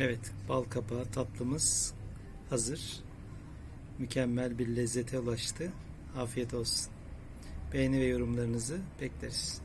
Evet, bal kabağı tatlımız hazır. Mükemmel bir lezzete ulaştı. Afiyet olsun. Beğeni ve yorumlarınızı bekleriz.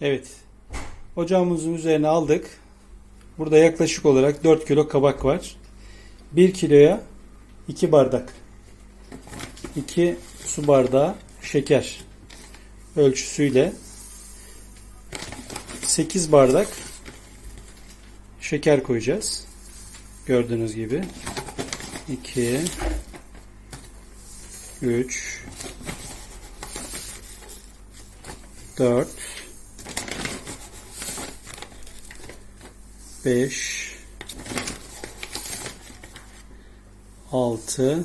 Evet. Ocağımızın üzerine aldık. Burada yaklaşık olarak 4 kilo kabak var. 1 kiloya 2 bardak. 2 su bardağı şeker ölçüsüyle 8 bardak şeker koyacağız. Gördüğünüz gibi 2 3 4 5 6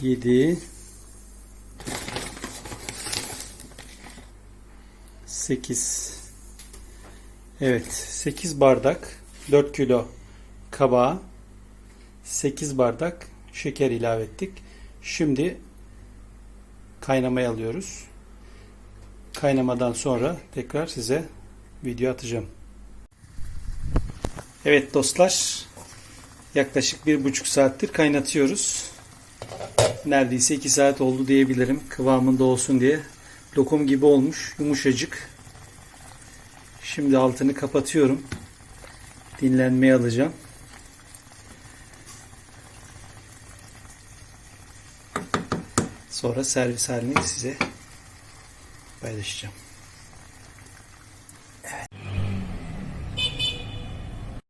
7 8 Evet 8 bardak 4 kilo kabağa 8 bardak şeker ilave ettik. Şimdi kaynamaya alıyoruz. Kaynamadan sonra tekrar size video atacağım. Evet dostlar yaklaşık bir buçuk saattir kaynatıyoruz. Neredeyse iki saat oldu diyebilirim kıvamında olsun diye. Lokum gibi olmuş yumuşacık. Şimdi altını kapatıyorum. Dinlenmeye alacağım. Sonra servis halini size paylaşacağım.